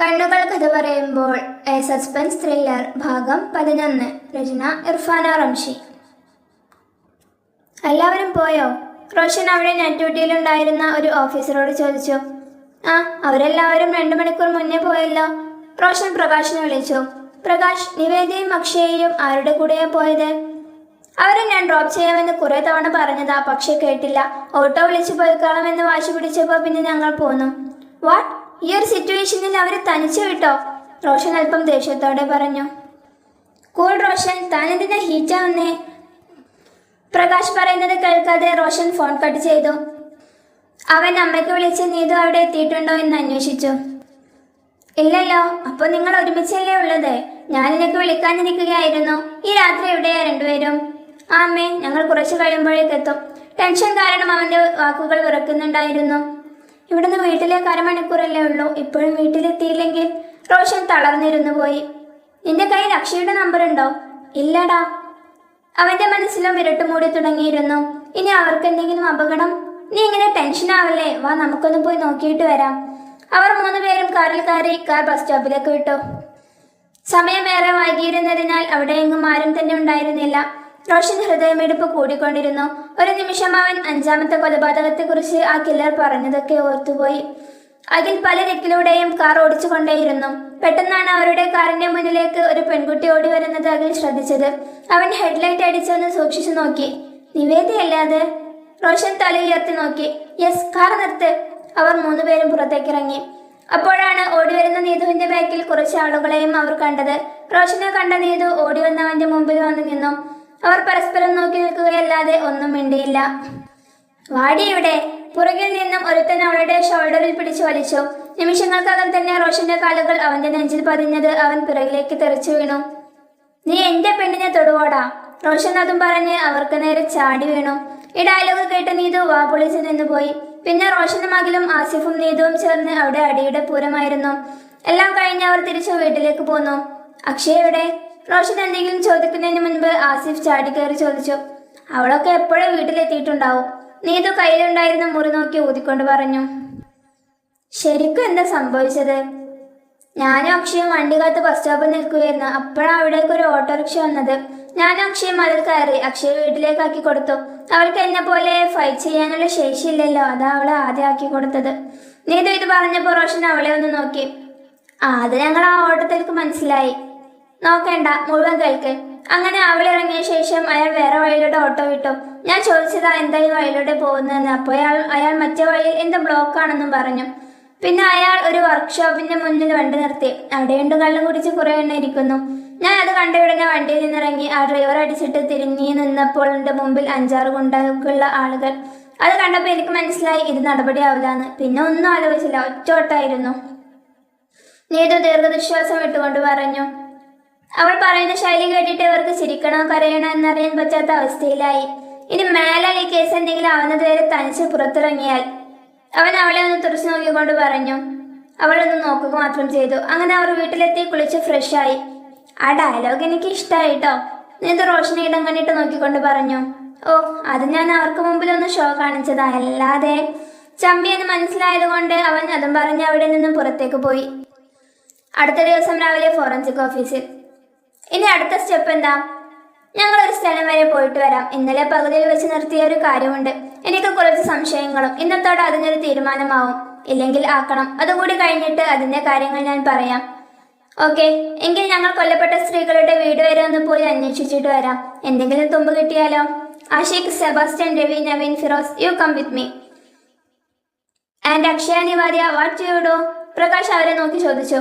കണ്ണുകൾ കഥ പറയുമ്പോൾ എ സസ്പെൻസ് ത്രില്ലർ ഭാഗം പതിനൊന്ന് രചന ഇർഫാന റംഷി. എല്ലാവരും പോയോ? റോഷൻ അവിടെ നൈറ്റ് ഡ്യൂട്ടിയിലുണ്ടായിരുന്ന ഒരു ഓഫീസറോട് ചോദിച്ചു. ആ അവരെല്ലാവരും രണ്ടു മണിക്കൂർ മുന്നേ പോയല്ലോ. റോഷൻ പ്രകാശിനെ വിളിച്ചു. പ്രകാശ് നിവേദയും അക്ഷയയും ആരുടെ കൂടെയാ പോയത്? അവരെ ഞാൻ ഡ്രോപ്പ് ചെയ്യാമെന്ന് കുറെ തവണ പറഞ്ഞതാ പക്ഷെ കേട്ടില്ല. ഓട്ടോ വിളിച്ചു പോയിക്കോളാമെന്ന് വാശി പിടിച്ചപ്പോൾ പിന്നെ ഞങ്ങൾ പോന്നു. വാട്ട്? ഈ ഒരു സിറ്റുവേഷനിൽ അവർ തനിച്ചു വിട്ടോ? റോഷൻ അല്പം ദേഷ്യത്തോടെ പറഞ്ഞു. കൂൾ റോഷൻ താനെന്തിനാ ഹീറ്റാവുന്നേ പ്രകാശ് പറയുന്നത് കേൾക്കാതെ റോഷൻ ഫോൺ കട്ട് ചെയ്തു. അവൻ അമ്മയ്ക്ക് വിളിച്ച് നീതു അവിടെ എത്തിയിട്ടുണ്ടോ? എന്ന് അന്വേഷിച്ചു. ഇല്ലല്ലോ അപ്പോൾ നിങ്ങൾ ഒരുമിച്ചല്ലേ ഉള്ളത്? ഞാൻ നിനക്ക് വിളിക്കാനിരിക്കുകയായിരുന്നു ഈ രാത്രി എവിടെയാ രണ്ടുപേരും? ആ അമ്മേ ഞങ്ങൾ കുറച്ച് കഴിയുമ്പോഴേക്കെത്തും. ടെൻഷൻ കാരണം അവന്റെ വാക്കുകൾ വിറക്കുന്നുണ്ടായിരുന്നു. ഇവിടുന്ന് വീട്ടിലേക്ക് അരമണിക്കൂറല്ലേ ഉള്ളൂ. ഇപ്പോഴും വീട്ടിലെത്തിയില്ലെങ്കിൽ റോഷൻ തളർന്നിരുന്നു പോയി. നിന്റെ കയ്യിൽ അക്ഷയുടെ നമ്പർ ഉണ്ടോ? ഇല്ലടാ. അവന്റെ മനസ്സിലും വിരട്ടു മൂടി തുടങ്ങിയിരുന്നു. ഇനി അവർക്ക് എന്തെങ്കിലും അപകടം? നീ ഇങ്ങനെ ടെൻഷൻ ആവല്ലേ? വാ നമുക്കൊന്ന് പോയി നോക്കിയിട്ട് വരാം. അവർ മൂന്നുപേരും കാറിൽ കയറി കാർ ബസ് സ്റ്റോപ്പിലേക്ക് വിട്ടു. സമയമേറെ വൈകിയിരുന്നതിനാൽ അവിടെ എങ്ങും ആരും തന്നെ ഉണ്ടായിരുന്നില്ല. റോഷൻ ഹൃദയമിടിപ്പ് കൂടിക്കൊണ്ടിരുന്നു. ഒരു നിമിഷം അവൻ അഞ്ചാമത്തെ കൊലപാതകത്തെ കുറിച്ച് ആ കില്ലർ പറഞ്ഞതൊക്കെ ഓർത്തുപോയി. അതിൽ പല ദിക്കിലൂടെയും കാർ ഓടിച്ചുകൊണ്ടേയിരുന്നു. പെട്ടെന്നാണ് അവരുടെ കാറിന്റെ മുന്നിലേക്ക് ഒരു പെൺകുട്ടി ഓടി വരുന്നത് അഖിൽ ശ്രദ്ധിച്ചത്. അവൻ ഹെഡ്ലൈറ്റ് അടിച്ചൊന്ന് സൂക്ഷിച്ചു നോക്കി. നിവേദിയല്ലേ അത്? റോഷൻ തല ഉയർത്തി നോക്കി. യെസ് കാർ നിർത്ത്. അവർ മൂന്നുപേരും പുറത്തേക്ക് ഇറങ്ങി അപ്പോഴാണ് ഓടിവരുന്ന നീതുവിന്റെ ബാക്കിൽ കുറച്ച് ആളുകളെയും അവർ കണ്ടത്. റോഷനെ കണ്ട നീതു ഓടി വന്നവന്റെ മുമ്പിൽ വന്നു നിന്നു. അവർ പരസ്പരം നോക്കി നിൽക്കുകയല്ലാതെ ഒന്നും മിണ്ടിയില്ല. വാടി ഇവിടെ. പുറകിൽ നിന്നും ഒരുത്തൻ അവളുടെ ഷോൾഡറിൽ പിടിച്ചു വലിച്ചു. നിമിഷങ്ങൾക്കകം തന്നെ റോഷന്റെ കാലുകൾ അവന്റെ നെഞ്ചിൽ പതിഞ്ഞത് അവൻ പിറകിലേക്ക് തെറിച്ചു വീണു. നീ എന്റെ പെണ്ണിനെ തൊടുവോടാ? റോഷൻ അതും പറഞ്ഞ് അവർക്ക് നേരെ ചാടി വീണു. ഈ ഡയലോഗ് കേട്ട് നീതു വാ പൊളിച്ചു നിന്നുപോയി പിന്നെ റോഷനും അഖിലും ആസിഫും നീതുവും ചേർന്ന് അവിടെ അടിയുടെ പൂരമായിരുന്നു. എല്ലാം കഴിഞ്ഞ് അവർ തിരിച്ചു വീട്ടിലേക്ക് പോന്നു. അക്ഷയ എവിടെ? റോഷൻ എന്തെങ്കിലും ചോദിക്കുന്നതിന് മുൻപ് ആസിഫ് ചാടി കയറി ചോദിച്ചു അവളൊക്കെ എപ്പോഴും വീട്ടിലെത്തിയിട്ടുണ്ടാവും? നീതു കയ്യിലുണ്ടായിരുന്ന മുറി നോക്കി ഊതിക്കൊണ്ട് പറഞ്ഞു. ശരിക്കും എന്താ സംഭവിച്ചത്? ഞാനും അക്ഷയും വണ്ടി കാത്ത് ബസ് സ്റ്റോപ്പിൽ നിൽക്കുകയായിരുന്നു. അപ്പോഴാണ് അവിടേക്ക് ഒരു ഓട്ടോറിക്ഷ വന്നത്. ഞാനും അക്ഷയും അതിൽ കയറി അക്ഷയ വീട്ടിലേക്ക് ആക്കി കൊടുത്തു. അവൾക്ക് എന്നെ പോലെ ഫൈറ്റ് ചെയ്യാനുള്ള ശേഷിയില്ലല്ലോ. അതാ അവളെ ആദ്യം ആക്കി കൊടുത്തത്. നീതു ഇത് പറഞ്ഞപ്പോൾ റോഷൻ അവളെ ഒന്ന് നോക്കി. അത് ഞങ്ങൾ ആ ഓട്ടത്തിലേക്ക് മനസ്സിലായി. നോക്കണ്ട മുഴുവൻ കേൾക്ക്. അങ്ങനെ അവൾ ഇറങ്ങിയ ശേഷം അയാൾ വേറെ വഴിയിലൂടെ ഓട്ടോ വിട്ടു. ഞാൻ ചോദിച്ചതാ എന്താ ഈ വഴിയിലൂടെ പോകുന്നതെന്ന്. അപ്പോൾ അയാൾ അയാൾ മറ്റേ വഴിയിൽ എന്ത് ബ്ലോക്ക് ആണെന്നും പറഞ്ഞു. പിന്നെ അയാൾ ഒരു വർക്ക്ഷോപ്പിന്റെ മുന്നിൽ വണ്ടി നിർത്തി. അവിടെ ഉണ്ട് കള്ളും കുടിച്ച് കുറെ എണ്ണ ഇരിക്കുന്നു. ഞാൻ അത് കണ്ട ഉടനെ വണ്ടിയിൽ നിന്നിറങ്ങി. ആ ഡ്രൈവർ അടിച്ചിട്ട് തിരിഞ്ഞു നിന്നപ്പോൾ എന്റെ മുമ്പിൽ അഞ്ചാറ് ഗുണ്ടകളുള്ള ആളുകൾ. അത് കണ്ടപ്പോൾ എനിക്ക് മനസ്സിലായി ഇത് നടപടിയാവില്ലാന്ന്. പിന്നെ ഒന്നും ആലോചിച്ചില്ല ഒറ്റോട്ടായിരുന്നു നീതു ദീർഘനിശ്വാസം ഇട്ടുകൊണ്ട് പറഞ്ഞു. അവൾ പറയുന്ന ശൈലി കേട്ടിട്ട് ഇവർക്ക് ചിരിക്കണോ കരയണോ എന്നറിയാൻ പറ്റാത്ത അവസ്ഥയിലായി. ഇനി മേലാൽ ഈ കേസ് എന്തെങ്കിലും ആവുന്നത് വരെ തനിച്ച് പുറത്തിറങ്ങിയാൽ അവൻ അവളെ ഒന്ന് തുറച്ചു നോക്കിക്കൊണ്ട് പറഞ്ഞു. അവളൊന്ന് നോക്കുക മാത്രം ചെയ്തു. അങ്ങനെ അവർ വീട്ടിലെത്തി കുളിച്ച് ഫ്രഷായി ആ ഡയലോഗ് എനിക്ക് ഇഷ്ടമായി കേട്ടോ നീന്ത് റോഷനെ ഇടം കണ്ടിട്ട് നോക്കിക്കൊണ്ട് പറഞ്ഞു. ഓ അത് ഞാൻ അവർക്ക് മുമ്പിൽ ഒന്ന് ഷോ കാണിച്ചതാ. അല്ലാതെ ചമ്പി എന്ന് മനസ്സിലായത് കൊണ്ട് അവൻ അതും പറഞ്ഞ് അവിടെ നിന്നും പുറത്തേക്ക് പോയി. അടുത്ത ദിവസം രാവിലെ ഫോറൻസിക് ഓഫീസിൽ ഇനി അടുത്ത സ്റ്റെപ്പ് എന്താ? ഞങ്ങൾ ഒരു സ്ഥലം വരെ പോയിട്ട് വരാം. ഇന്നലെ പകുതിയിൽ വെച്ച് നിർത്തിയ ഒരു കാര്യമുണ്ട്. എനിക്ക് കുറച്ച് സംശയങ്ങളും ഇന്നത്തോടെ അതിനൊരു തീരുമാനമാവും. ഇല്ലെങ്കിൽ ആക്കണം. അതുകൂടി കഴിഞ്ഞിട്ട് അതിന്റെ കാര്യങ്ങൾ ഞാൻ പറയാം. ഓക്കെ. എങ്കിൽ ഞങ്ങൾ കൊല്ലപ്പെട്ട സ്ത്രീകളുടെ വീട് വരെ ഒന്ന് പോയി അന്വേഷിച്ചിട്ട് വരാം. എന്തെങ്കിലും തുമ്പ് കിട്ടിയാലോ? Ashiq Sebastian Ravi Naveen Firoz you come with me. And Akshaya നിവാദിയ what you do? Prakash അവരെ നോക്കി ചോദിച്ചു.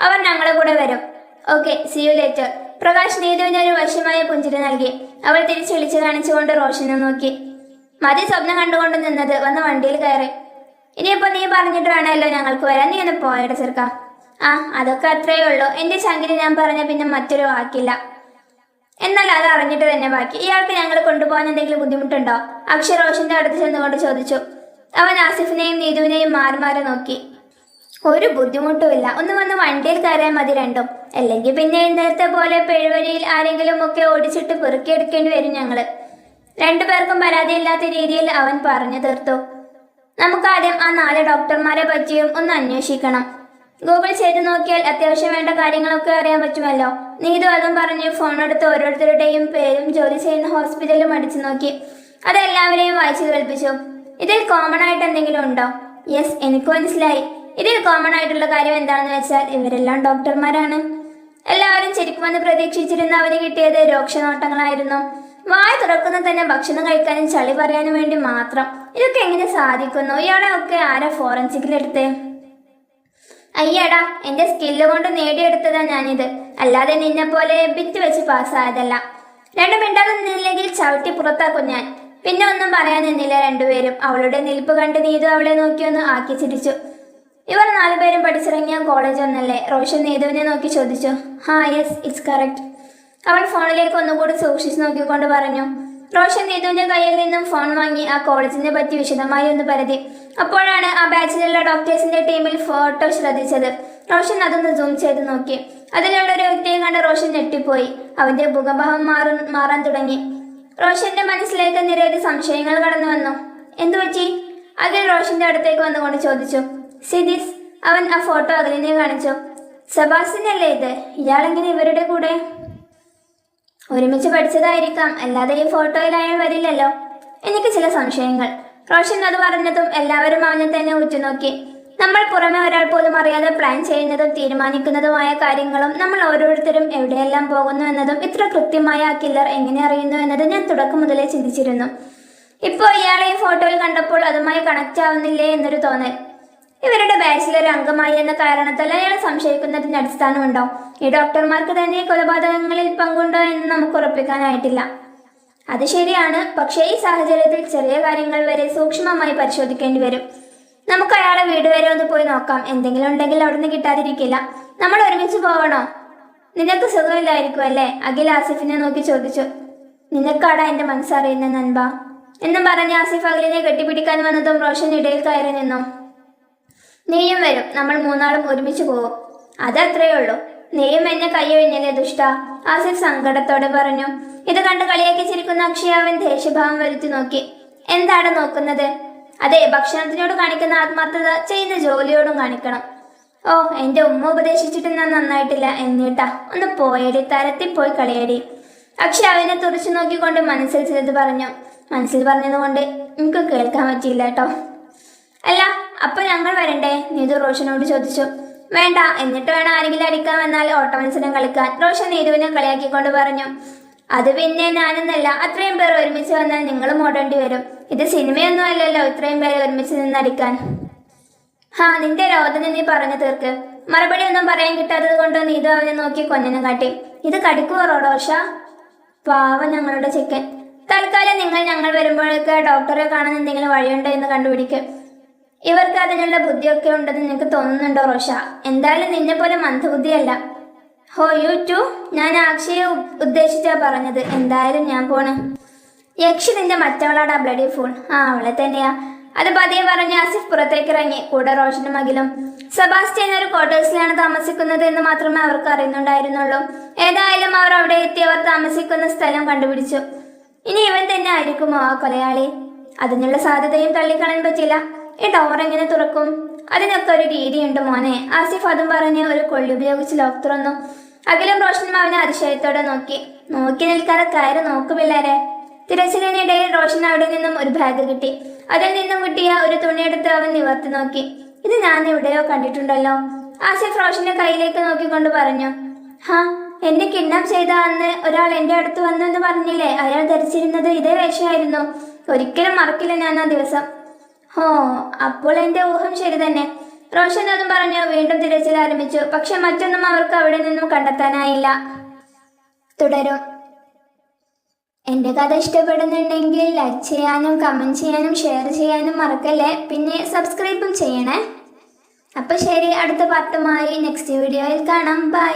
അവർ ഞങ്ങളുടെ കൂടെ വരും. Okay see you later Prakash നീതുവിന് ഒരു വശ്യമായ പുഞ്ചിരി നൽകി. അവൾ തിരിച്ചു വിളിച്ചു കാണിച്ചുകൊണ്ട് റോഷനെ നോക്കി. മതി സ്വപ്നം കണ്ടുകൊണ്ട് നിന്നത്. വന്ന് വണ്ടിയിൽ കയറി. ഇനിയിപ്പോ നീ പറഞ്ഞിട്ട് വേണമല്ലോ ഞങ്ങൾക്ക് വരാൻ. നീ ഒന്ന് പോയട ചെറുക്ക. ആ അതൊക്കെ അത്രയേ ഉള്ളൂ. എന്റെ ചങ്കിന് ഞാൻ പറഞ്ഞ പിന്നെ മറ്റൊരു വാക്കില്ല. എന്നാൽ അത് അറിഞ്ഞിട്ട് തന്നെ ബാക്കി. ഇയാൾക്ക് ഞങ്ങൾ കൊണ്ടുപോകാൻ എന്തെങ്കിലും ബുദ്ധിമുട്ടുണ്ടോ? അക്ഷയ് റോഷന്റെ അടുത്ത് ചെന്നുകൊണ്ട് ചോദിച്ചു. അവൻ ആസിഫിനെയും നീതുവിനെയും മാറി മാറി നോക്കി. ഒരു ബുദ്ധിമുട്ടുമില്ല. ഒന്ന് വന്ന് വണ്ടിയിൽ കയറിയാൽ മതി രണ്ടും. അല്ലെങ്കിൽ പിന്നെ ഇന്നലത്തെ പോലെ പെഴുവഴിയിൽ ആരെങ്കിലും ഒക്കെ ഓടിച്ചിട്ട് പെറുക്കിയെടുക്കേണ്ടി വരും ഞങ്ങൾ. രണ്ടുപേർക്കും പരാതിയില്ലാത്ത രീതിയിൽ അവൻ പറഞ്ഞു തീർത്തു. നമുക്കാദ്യം ആ നാല് ഡോക്ടർമാരെ പറ്റിയും ഒന്ന് അന്വേഷിക്കണം. ഗൂഗിൾ ചെയ്ത് നോക്കിയാൽ അത്യാവശ്യം വേണ്ട കാര്യങ്ങളൊക്കെ അറിയാൻ പറ്റുമല്ലോ. നീതു അതും പറഞ്ഞ് ഫോൺ എടുത്ത് ഓരോരുത്തരുടെയും പേരും ജോലി ചെയ്യുന്ന ഹോസ്പിറ്റലും അടിച്ചു നോക്കി. അതെല്ലാവരെയും വായിച്ചു കേൾപ്പിച്ചു. ഇതിൽ കോമൺ ആയിട്ട് എന്തെങ്കിലും ഉണ്ടോ? യെസ് എനിക്ക് മനസ്സിലായി. ഇതിൽ കോമൺ ആയിട്ടുള്ള കാര്യം എന്താണെന്ന് വെച്ചാൽ ഇവരെല്ലാം ഡോക്ടർമാരാണ്. എല്ലാവരും ശരിക്കുമെന്ന് പ്രതീക്ഷിച്ചിരുന്ന അവന് കിട്ടിയത് രോക്ഷനോട്ടങ്ങളായിരുന്നു. വായ തുറക്കുന്ന തന്നെ ഭക്ഷണം കഴിക്കാനും ചളി പറയാനും വേണ്ടി മാത്രം. ഇതൊക്കെ എങ്ങനെ സാധിക്കുന്നു? ഇയാളെ ഒക്കെ ആരാ ഫോറൻസിക്കിലെടുത്തേ അയ്യടാ എന്റെ സ്കില്ല് കൊണ്ട് നേടിയെടുത്തതാ ഞാനിത്. അല്ലാതെ നിന്നെ പോലെ ബിറ്റ് വെച്ച് പാസ്സായതല്ല. രണ്ടു മിണ്ടാതെ നിന്നില്ലെങ്കിൽ ചവിട്ടി പുറത്താക്കും ഞാൻ. പിന്നെ ഒന്നും പറയാൻ നിന്നില്ല രണ്ടുപേരും. അവളുടെ നിൽപ്പ് കണ്ട് നീതു അവളെ നോക്കിയൊന്ന് ആക്കി ചിരിച്ചു. ഇവർ നാലുപേരും പഠിച്ചിറങ്ങിയ കോളേജ് ഒന്നല്ലേ? റോഷൻ നേതുവിനെ നോക്കി ചോദിച്ചു. ഹാ യെസ് ഇറ്റ്സ് കറക്റ്റ് അവൾ ഫോണിലേക്ക് ഒന്നുകൂടി സൂക്ഷിച്ചു നോക്കിക്കൊണ്ട് പറഞ്ഞു. റോഷൻ നേതുവിന്റെ കയ്യിൽ നിന്നും ഫോൺ വാങ്ങി ആ കോളേജിനെ പറ്റി വിശദമായി ഒന്ന് പരതി. അപ്പോഴാണ് ആ ബാച്ചിലുള്ള ഡോക്ടേഴ്സിന്റെ ടീമിൽ ഫോട്ടോ ശ്രദ്ധിച്ചത്. റോഷൻ അതൊന്ന് സൂം ചെയ്ത് നോക്കി. അതിലുള്ള ഒരു വ്യക്തിയെ കണ്ട് റോഷൻ ഞെട്ടിപ്പോയി. അവന്റെ മുഖഭാവം മാറും മാറാൻ തുടങ്ങി. റോഷന്റെ മനസ്സിലേക്ക് നിരവധി സംശയങ്ങൾ കടന്നു വന്നു എന്തു പറ്റി അതിൽ റോഷന്റെ അടുത്തേക്ക് വന്നുകൊണ്ട് ചോദിച്ചു. സിദിസ് അവൻ ആ ഫോട്ടോ അഖിലിനെ കാണിച്ചു. സെബാസ്റ്റിനല്ലേ ഇത്? ഇയാളെങ്ങനെ ഇവരുടെ കൂടെ? ഒരുമിച്ച് പഠിച്ചതായിരിക്കാം അല്ലാതെ ഈ ഫോട്ടോയിൽ അയാൾ വരില്ലല്ലോ. എനിക്ക് ചില സംശയങ്ങൾ. റോഷൻ അത് പറഞ്ഞതും എല്ലാവരും അവനെ തന്നെ ഉറ്റുനോക്കി. നമ്മൾ പുറമെ ഒരാൾ പോലും അറിയാതെ പ്ലാൻ ചെയ്യുന്നതും തീരുമാനിക്കുന്നതുമായ കാര്യങ്ങളും നമ്മൾ ഓരോരുത്തരും എവിടെയെല്ലാം പോകുന്നു എന്നതും ഇത്ര കൃത്യമായ ആ കില്ലർ എങ്ങനെ അറിയുന്നു എന്നത് ഞാൻ തുടക്കം മുതലേ ചിന്തിച്ചിരുന്നു. ഇപ്പോൾ ഇയാളെ ഈ ഫോട്ടോയിൽ കണ്ടപ്പോൾ അതുമായി കണക്റ്റ് ആവുന്നില്ലേ എന്നൊരു തോന്നൽ. ഇവരുടെ ബാച്ചിലർ അംഗമായി എന്ന കാരണത്താൽ അയാൾ സംശയിക്കുന്നതിന് അടിസ്ഥാനമുണ്ടോ? ഈ ഡോക്ടർമാർക്ക് തന്നെ കൊലപാതകങ്ങളിൽ പങ്കുണ്ടോ എന്ന് നമുക്ക് ഉറപ്പിക്കാനായിട്ടില്ല. അത് ശരിയാണ് പക്ഷേ ഈ സാഹചര്യത്തിൽ ചെറിയ കാര്യങ്ങൾ വരെ സൂക്ഷ്മമായി പരിശോധിക്കേണ്ടി വരും. നമുക്ക് അയാളെ വീട് വരെ ഒന്ന് പോയി നോക്കാം. എന്തെങ്കിലും ഉണ്ടെങ്കിൽ അവിടുന്ന് കിട്ടാതിരിക്കില്ല. നമ്മൾ ഒരുമിച്ച് പോകണോ നിനക്ക് സുഖമില്ലായിരിക്കും അല്ലേ? അഖിൽ ആസിഫിനെ നോക്കി ചോദിച്ചു. നിനക്കാടാ എന്റെ മനസ്സറിയുന്ന നൻപ എന്നും പറഞ്ഞ് ആസിഫ് അഖിലിനെ കെട്ടിപ്പിടിക്കാൻ വന്നതും റോഷൻ ഇടയിൽ കയറി നിന്നു. നീയും വരും. നമ്മൾ മൂന്നാളും ഒരുമിച്ച് പോവും. അതത്രേ ഉള്ളൂ. നീയും എന്നെ കൈയൊഴിഞ്ഞല്ലേ ദുഷ്ട? ആസിഫ് സങ്കടത്തോടെ പറഞ്ഞു. ഇത് കണ്ട് കളിയാക്കി ചിരിക്കുന്ന അക്ഷയാവൻ ദേഷ്യഭാവം വരുത്തി നോക്കി. എന്താണ് നോക്കുന്നത്? അതെ ഭക്ഷണത്തിനോട് കാണിക്കുന്ന ആത്മാർത്ഥത ചെയ്യുന്ന ജോലിയോടും കാണിക്കണം. ഓ എന്റെ ഉമ്മ ഉപദേശിച്ചിട്ട് ഞാൻ നന്നായിട്ടില്ല. എന്നിട്ടാ ഒന്ന് പോയടി തരത്തിൽ പോയി കളിയടി. അക്ഷയ അവനെ തുറച്ചു നോക്കിക്കൊണ്ട് മനസ്സിൽ ചിലത് പറഞ്ഞു. മനസ്സിൽ പറഞ്ഞതുകൊണ്ട് എനിക്ക് കേൾക്കാൻ പറ്റിയില്ല കേട്ടോ. അല്ല അപ്പൊ ഞങ്ങൾ വരണ്ടേ? നീതു റോഷനോട് ചോദിച്ചു. വേണ്ട എന്നിട്ട് വേണം ആരെങ്കിലും അടിക്കാൻ വന്നാൽ ഓട്ടമത്സരം കളിക്കാൻ. റോഷൻ നീതുവിനെ കളിയാക്കിക്കൊണ്ട് പറഞ്ഞു. അത് പിന്നെ ഞാനെന്നല്ല. അത്രയും പേർ ഒരുമിച്ച് വന്നാൽ നിങ്ങളും ഓടേണ്ടി വരും. ഇത് സിനിമയൊന്നും അല്ലല്ലോ ഇത്രയും പേരെ ഒരുമിച്ച് നിന്ന് അടിക്കാൻ. ഹാ നിന്റെ രോദന നീ പറഞ്ഞു തീർക്ക്. മറുപടി ഒന്നും പറയാൻ കിട്ടാത്തത് കൊണ്ട് നീതു അവനെ നോക്കി കൊഞ്ഞനം കാട്ടി. ഇത് കടിക്കുവോ റോഡോഷ പാവ ഞങ്ങളുടെ ചിക്കൻ. തൽക്കാലം നിങ്ങൾ ഞങ്ങൾ വരുമ്പോഴേക്ക് ഡോക്ടറെ കാണാൻ എന്തെങ്കിലും വഴിയുണ്ടോ എന്ന് കണ്ടുപിടിക്കും. ഇവർക്ക് അതിനുള്ള ബുദ്ധിയൊക്കെ ഉണ്ടെന്ന് നിനക്ക് തോന്നുന്നുണ്ടോ റോഷ? എന്തായാലും നിന്നെ പോലെ മന്ദബുദ്ധിയല്ല. ഹോ യു ടു. ഞാൻ അക്ഷയെ ഉദ്ദേശിച്ചാ പറഞ്ഞത്. എന്തായാലും ഞാൻ പോണ്. യക്ഷി നിന്റെ മറ്റവളാടാ ബ്ലഡി ഫൂൾ. ആ അവളെ തന്നെയാ. അത് പതിയെ പറഞ്ഞ് ആസിഫ് പുറത്തേക്ക് ഇറങ്ങി കൂടെ റോഷനും അഖിലും. സെബാസ്റ്റ്യൻ ഒരു ക്വാർട്ടേഴ്സിലാണ് താമസിക്കുന്നത് എന്ന് മാത്രമേ അവർക്ക് അറിയുന്നുണ്ടായിരുന്നുള്ളൂ. ഏതായാലും അവർ അവിടെ എത്തി അവർ താമസിക്കുന്ന സ്ഥലം കണ്ടുപിടിച്ചു. ഇനി ഇവൻ തന്നെ ആയിരിക്കുമോ ആ കൊലയാളി? അതിനുള്ള സാധ്യതയും തള്ളിക്കളയാൻ പറ്റില്ല. ഈ ഡോർ എങ്ങനെ തുറക്കും? അതിനൊക്കെ ഒരു രീതിയുണ്ട് മോനെ. ആസിഫ് അതും പറഞ്ഞ് ഒരു കൊള്ളി ഉപയോഗിച്ച് ലോക്ക് തുറന്നു. അഖിലും റോഷനും അവനെ അതിശയത്തോടെ നോക്കി. നോക്കി നിൽക്കാതെ കയറി നോക്കു പിള്ളേരെ തിരച്ചിലിനിടയിൽ റോഷൻ അവിടെ നിന്നും ഒരു ബാഗ് കിട്ടി. അതിൽ നിന്നും കിട്ടിയ ഒരു തുണിയെടുത്ത് അവൻ നിവർത്തി നോക്കി. ഇത് ഞാൻ എവിടെയോ കണ്ടിട്ടുണ്ടല്ലോ. ആസിഫ് റോഷന്റെ കയ്യിലേക്ക് നോക്കിക്കൊണ്ട് പറഞ്ഞു. ഹാ എന്നെ കിഡ്നാപ്പ് ചെയ്ത അന്ന് ഒരാൾ എന്റെ അടുത്ത് വന്നു എന്ന് പറഞ്ഞില്ലേ? അയാൾ ധരിച്ചിരുന്നത് ഇതേ വേഷമായിരുന്നു. ഒരിക്കലും മറക്കില്ല ഞാൻ ആ ദിവസം. ഹോ അപ്പോൾ എന്റെ ഊഹം ശരി തന്നെ. റോഷൻ അതും പറഞ്ഞ് വീണ്ടും തിരച്ചിൽ ആരംഭിച്ചു. പക്ഷെ മറ്റൊന്നും അവർക്ക് അവിടെ നിന്നും കണ്ടെത്താനായില്ല. തുടരും. എന്റെ കഥ ഇഷ്ടപ്പെടുന്നുണ്ടെങ്കിൽ ലൈക്ക് ചെയ്യാനും കമന്റ് ചെയ്യാനും ഷെയർ ചെയ്യാനും മറക്കല്ലേ? പിന്നെ സബ്സ്ക്രൈബും ചെയ്യണേ. അപ്പൊ ശരി അടുത്ത പാട്ടുമായി നെക്സ്റ്റ് വീഡിയോയിൽ കാണാം. ബൈ